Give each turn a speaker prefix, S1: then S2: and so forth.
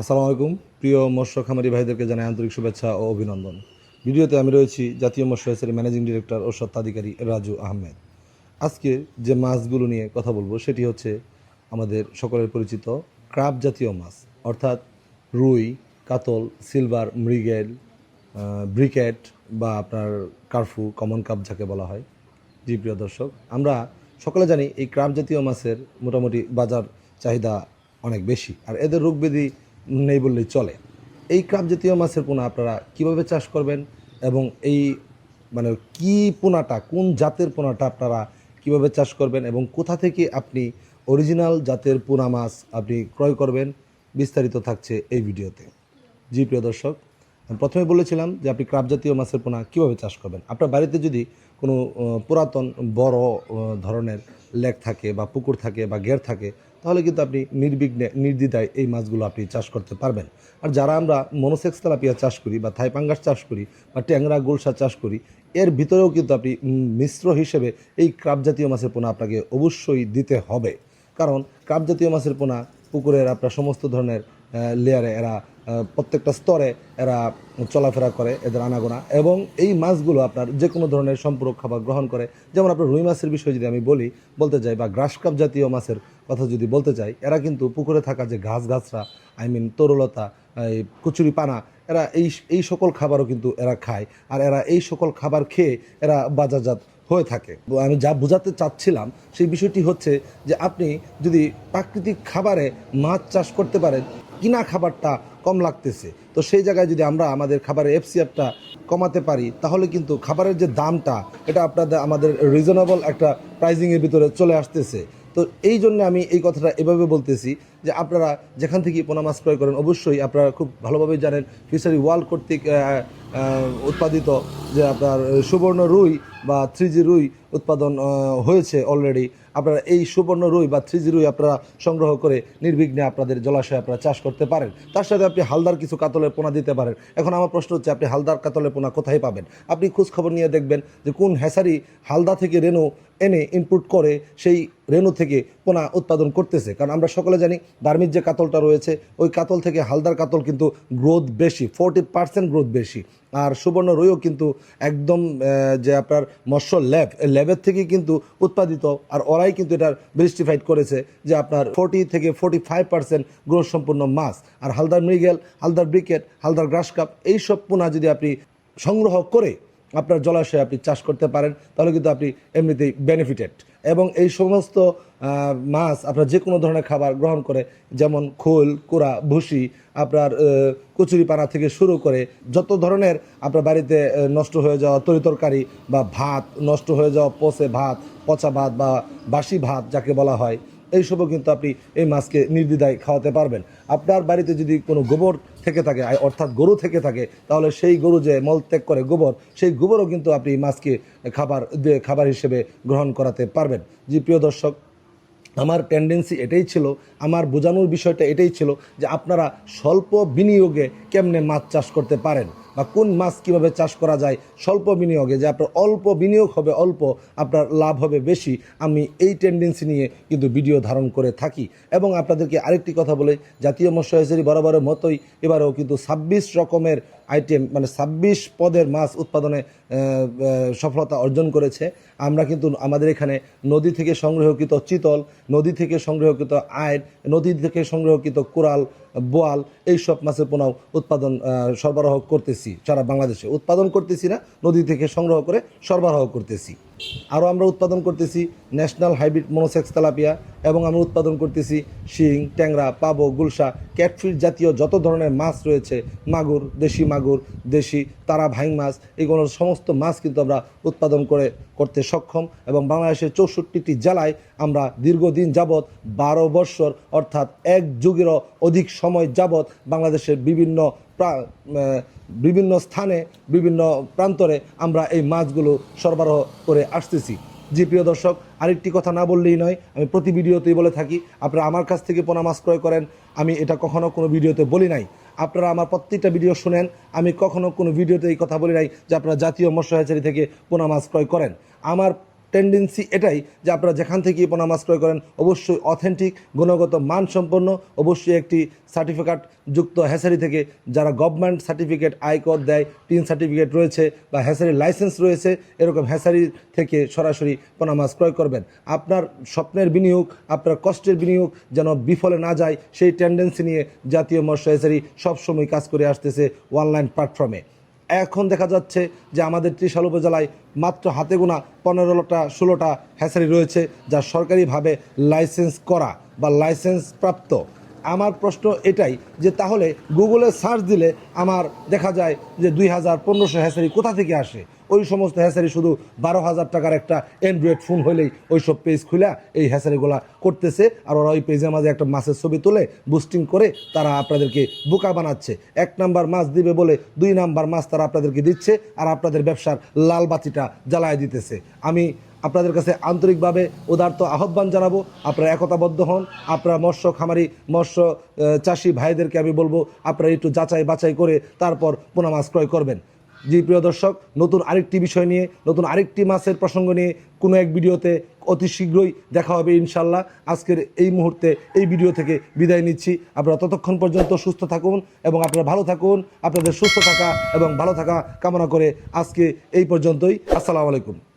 S1: আসসালামু আলাইকুম। প্রিয় মৎস্য খামারি ভাইদেরকে জানাই আন্তরিক শুভেচ্ছা ও অভিনন্দন। ভিডিওতে আমি রয়েছি জাতীয় মৎস্য হ্যাচারি ম্যানেজিং ডিরেক্টর ও স্বত্বাধিকারী রাজু আহমেদ। আজকে যে মাছগুলো নিয়ে কথা বলব, সেটি হচ্ছে আমাদের সকলের পরিচিত ক্রাব জাতীয় মাছ, অর্থাৎ রুই, কাতল, সিলভার, মৃগেল ব্রিকেট বা আপনার কার্ফু, কমন কাপ যাকে বলা হয়। জি, প্রিয় দর্শক, আমরা সকলে জানি এই ক্রাব জাতীয় মাছের মোটামুটি বাজার চাহিদা অনেক বেশি। আর এদের রোগ ব্যাধি নেই বললেই চলে। এই ক্রাব জাতীয় মাছের পোনা আপনারা কীভাবে চাষ করবেন এবং এই মানে কি পোনাটা, কোন জাতের পোনাটা আপনারা কীভাবে চাষ করবেন এবং কোথা থেকে আপনি অরিজিনাল জাতের পোনা মাছ আপনি ক্রয় করবেন, বিস্তারিত থাকছে এই ভিডিওতে। জি, প্রিয় দর্শক, আমি প্রথমে বলেছিলাম যে আপনি ক্রাব জাতীয় মাছের পোনা কীভাবে চাষ করবেন। আপনার বাড়িতে যদি কোনো পুরাতন, বড় ধরনের লেক থাকে বা পুকুর থাকে বা গের থাকে তাহলে কিন্তু আপনি নির্বিঘ্নে, নির্দ্বিধায় এই মাছগুলো আপনি চাষ করতে পারবেন। আর যারা আমরা মনোসেক্স তেলাপিয়া চাষ করি বা থাইপাঙ্গাস চাষ করি বা ট্যাংরা গোলসা চাষ করি, এর ভিতরেও কিন্তু আপনি মিশ্র হিসেবে এই ক্রাপ জাতীয় মাছের পোনা আপনাকে অবশ্যই দিতে হবে। কারণ ক্রাপ জাতীয় মাছের পোনা পুকুরের আপনার সমস্ত ধরনের লেয়ারে এরা প্রত্যেকটা স্তরে এরা চলাফেরা করে এদের আনাগোনা। এবং এই মাছগুলো আপনার যে কোনো ধরনের সম্পূরক খাবার গ্রহণ করে। যেমন আপনার রুই মাছের বিষয়ে যদি আমি বলি, বলতে চাই বা গ্রাস কাপ জাতীয় মাছের কথা যদি বলতে চাই, এরা কিন্তু পুকুরে থাকা যে ঘাস ঘাসরা আই মিন তরুলতা, এই কচুরি পানা, এরা এই এই সকল খাবারও কিন্তু এরা খায়। আর এরা এই সকল খাবার খেয়ে এরা বাজারজাত হয়ে থাকে। আমি যা বোঝাতে চাচ্ছিলাম, সেই বিষয়টি হচ্ছে যে আপনি যদি প্রাকৃতিক খাবারে মাছ চাষ করতে পারেন কিনা খাবারটা কম লাগতেছে। তো সেই জায়গায় যদি আমরা আমাদের খাবারের এফসিএফটা কমাতে পারি, তাহলে কিন্তু খাবারের যে দামটা, এটা আপনাদের, আমাদের রিজনেবল একটা প্রাইজিংয়ের ভিতরে চলে আসতেছে। তো এই জন্য আমি এই কথাটা এভাবে বলতেছি যে আপনারা যেখান থেকে পোনা মাছ ক্রয় করেন, অবশ্যই আপনারা খুব ভালোভাবে জানেন ফিশারি ওয়ার্ল্ড কর্তৃক উৎপাদিত যে আপনার সুবর্ণ রুই বা থ্রি রুই উৎপাদন হয়েছে অলরেডি আপনারা এই সুবর্ণ রুই বা থ্রি রুই আপনারা সংগ্রহ করে নির্বিঘ্নে আপনাদের জলাশয়ে আপনারা চাষ করতে পারেন। তার সাথে আপনি হালদার কিছু কাতলের পোনা দিতে পারেন। এখন আমার প্রশ্ন হচ্ছে, আপনি হালদার কাতলের পোনা কোথায় পাবেন? আপনি খোঁজ খবর নিয়ে দেখবেন যে কোন হ্যাসারি হালদা থেকে রেনু এনে ইনপুট করে সেই রেনু থেকে পোনা উৎপাদন করতেছে। কারণ আমরা সকলে জানি, দার্মির যে কাতলটা রয়েছে, ওই কাতল থেকে হালদার কাতল কিন্তু গ্রোথ বেশি ফোরটি পার্সেন্ট গ্রোথ বেশি। আর সুবর্ণ রুইও কিন্তু একদম যে আপনার মৎস্য ল্যাব ল্যাবের থেকে কিন্তু উৎপাদিত, আর ওরাই কিন্তু এটার বৃষ্টিফাইড করেছে যে আপনার ফোর্টি থেকে ফোর্টি ফাইভ পার্সেন্ট গ্রোথ সম্পূর্ণ মাছ। আর হালদার মৃগেল, হালদার ব্রিকেট, হালদার গ্রাস কাপ, এইসব পোনা যদি আপনি সংগ্রহ করে আপনার জলাশয়ে আপনি চাষ করতে পারেন তাহলে কিন্তু আপনি এমনিতেই বেনিফিটেড এবং এই সমস্ত মাছ আপনার যে কোনো ধরনের খাবার গ্রহণ করে যেমন খোল কুড়া ভুসি আপনার আহ, কচুরি পানা থেকে শুরু করে যত ধরনের আপনার বাড়িতে নষ্ট হয়ে যাওয়া তরিতরকারি বা ভাত নষ্ট হয়ে যাওয়া পচে ভাত পচা ভাত বা বাসি ভাত যাকে বলা হয় এইসবও কিন্তু আপনি এই মাছকে নির্দ্বিধায় খাওয়াতে পারবেন। আপনার বাড়িতে যদি কোনো গোবর থেকে থাকে অর্থাৎ গরু থেকে থাকে, তাহলে সেই গরু যে মল ত্যাগ করে গোবর, সেই গোবরও কিন্তু আপনি মাছকে খাবার খাবার হিসেবে গ্রহণ করাতে পারবেন। জি, প্রিয় দর্শক, আমার টেন্ডেন্সি এটাই ছিল, আমার বোঝানোর বিষয়টা এটাই ছিল যে আপনারা স্বল্প বিনিয়োগে কেমনে মাছ চাষ করতে পারেন। বা কোন মাছ কীভাবে চাষ করা যায়, স্বল্প বিনিয়োগে যে আপনার অল্প বিনিয়োগ হবে, অল্প আপনার লাভ হবে বেশি, আমি এই টেন্ডেন্সি নিয়ে কিন্তু ভিডিও ধারণ করে থাকি। এবং আপনাদেরকে আরেকটি কথা বলে, জাতীয় মৎস্য বরাবরের মতোই, এবারেও কিন্তু ছাব্বিশ রকমের আইটেম মানে ছাব্বিশ পদের মাছ উৎপাদনে সফলতা অর্জন করেছে। আমরা কিন্তু আমাদের এখানে নদী থেকে সংগ্রহকৃত চিতল, নদী থেকে সংগ্রহকৃত আয় নদী থেকে সংগ্রহকৃত কোরাল, বোয়াল, এইসব মাছের পোনাও উৎপাদন সরবরাহ করতেছি। সারা বাংলাদেশে উৎপাদন করতেছি না, নদী থেকে সংগ্রহ করে সরবরাহ করতেছি। আরও আমরা উৎপাদন করতেছি ন্যাশনাল হাইব্রিড মনোসেক্স তেলাপিয়া এবং আমরা উৎপাদন করতেছি শিং, ট্যাংরা, পাবো, গুলশা ক্যাটফিট জাতীয় যত ধরনের মাছ রয়েছে, মাগুর, দেশি মাগুর, দেশি তারা ভাইং মাছ, এগুলোর সমস্ত মাছ কিন্তু আমরা উৎপাদন করে করতে সক্ষম এবং বাংলাদেশের চৌষট্টিটি জেলায় আমরা দীর্ঘদিন যাবৎ বারো বৎসর অর্থাৎ এক যুগেরও অধিক সময় যাবৎ বাংলাদেশের বিভিন্ন বিভিন্ন স্থানে, বিভিন্ন প্রান্তরে আমরা এই মাছগুলো সরবরাহ করে আসতেছি। জি, প্রিয় দর্শক, আরেকটি কথা না বললেই নয়, আমি প্রতি ভিডিওতেই বলে থাকি, আপনারা আমার কাছ থেকে পোনা মাছ ক্রয় করেন, আমি এটা কখনও কোনো ভিডিওতে বলি নাই। আপনারা আমার প্রত্যেকটা ভিডিও শুনেন, আমি কখনও কোনো ভিডিওতে এই কথা বলি নাই যে আপনারা জাতীয় মৎস্য হ্যাচারি থেকে পোনা মাছ ক্রয় করেন। আমার টেন্ডেন্সি এটাই যে আপনারা যেখান থেকেই পোনা মাছ ক্রয় করেন, অবশ্যই অথেন্টিক গুণগত, মানসম্পন্ন, অবশ্যই একটি সার্টিফিকেট যুক্ত হ্যাসারি থেকে যারা গভর্নমেন্ট সার্টিফিকেট আয়কর দেয় টিন সার্টিফিকেট রয়েছে বা হ্যাসারির লাইসেন্স রয়েছে, এরকম হ্যাসারি থেকে সরাসরি পোনা মাছ ক্রয় করবেন। আপনার স্বপ্নের বিনিয়োগ, আপনার কষ্টের বিনিয়োগ যেন বিফলে না যায়, সেই টেন্ডেন্সি নিয়ে জাতীয় মৎস্য হ্যাসারি সবসময় কাজ করে আসতেছে অনলাইন প্ল্যাটফর্মে এখন দেখা যাচ্ছে যে আমাদের ত্রিশাল উপজেলায় মাত্র হাতে গোনা পনেরোটা, ষোলোটা হ্যাচারি রয়েছে, যা সরকারিভাবে লাইসেন্স করা বা লাইসেন্স প্রাপ্ত আমার প্রশ্ন এটাই যে তাহলে গুগলে সার্চ দিলে আমার দেখা যায় যে দুই হাজার পনেরোশো হ্যাসারি কোথা থেকে আসে? ওই সমস্ত হ্যাসারি শুধু বারো হাজার টাকার একটা অ্যান্ড্রয়েড ফোন হলেই ওই সব পেজ খুলে এই হ্যাসারিগুলা করতেছে আর ওরা ওই পেজের মাঝে একটা মাছের ছবি তুলে বুস্টিং করে তারা আপনাদেরকে বোকা বানাচ্ছে। এক নাম্বার মাছ দিবে বলে দুই নাম্বার মাছ তারা আপনাদেরকে দিচ্ছে আর আপনাদের ব্যবসার লাল বাতিটা জ্বালায় দিতেছে। আমি আপনাদের কাছে আন্তরিকভাবে উদার্ত আহ্বান জানাব। আপনারা একতাবদ্ধ হন। আপনারা মৎস্য খামারি, মৎস্য চাষি ভাইদেরকে আমি বলব, আপনারা একটু যাচাই বাছাই করে তারপর পোনা মাছ ক্রয় করবেন। জি, প্রিয় দর্শক, নতুন আরেকটি বিষয় নিয়ে, নতুন আরেকটি মাছের প্রসঙ্গ নিয়ে কোনো এক ভিডিওতে অতি শীঘ্রই দেখা হবে ইনশাল্লাহ আজকের এই মুহূর্তে এই ভিডিও থেকে বিদায় নিচ্ছি। আপনারা ততক্ষণ পর্যন্ত সুস্থ থাকুন এবং আপনারা ভালো থাকুন, আপনাদের সুস্থ থাকা এবং ভালো থাকা কামনা করে আজকে এই পর্যন্তই। আসসালামু আলাইকুম।